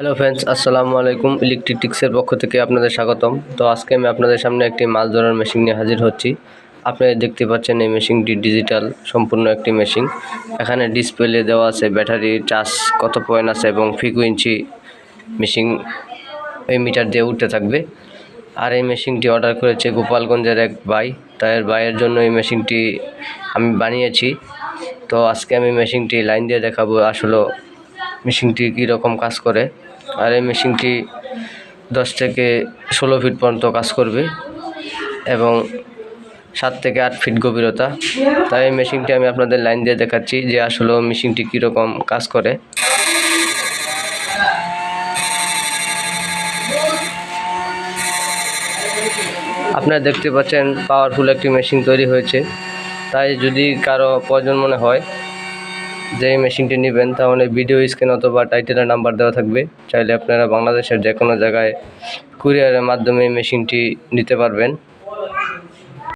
Hello friends আসসালামু আলাইকুম ইলেকট্রিটিক্সের পক্ষ থেকে আপনাদের স্বাগতম। তো আজকে আমি আপনাদের সামনে একটি মাছ ধরার মেশিন নিয়ে হাজির হচ্ছি। আপনারা দেখতে পাচ্ছেন এই মেশিনটি ডিজিটাল সম্পূর্ণ একটি মেশিন এখানে ডিসপ্লে দেওয়া আছে ব্যাটারি চার্জ কত পয়েন্ট আছে এবং ফ্রিকুয়েন্সি মেশিন এই মিটার দিয়ে উঠতে থাকবে। আর এই মেশিনটি অর্ডার করেছে গোপালগঞ্জের এক ভাই। তার ভাইয়ের জন্য এই মেশিনটি আমি বানিয়েছি। তো আজকে আমি মেশিনটি লাইন দিয়ে দেখাবো আসলে মেশিনটি কীরকম কাজ করে? আর এই মেশিনটি দশ থেকে ষোলো ফিট পর্যন্ত কাজ করবে এবং সাত থেকে আট ফিট গভীরতা। তাই এই মেশিনটি আমি আপনাদের লাইন দিয়ে দেখাচ্ছি যে আসলে মেশিনটি কীরকম কাজ করে। আপনারা দেখতে পাচ্ছেন পাওয়ারফুল একটি মেশিন তৈরি হয়েছে। তাই যদি কারও প্রয়োজন মনে হয় যে মেশিনটি নেবেন তাহলে ভিডিও স্ক্রিন অথবা টাইটেলের নাম্বার দেওয়া থাকবে। চাইলে আপনারা বাংলাদেশের যে কোনো জায়গায় কুরিয়ারের মাধ্যমে মেশিনটি নিতে পারবেন।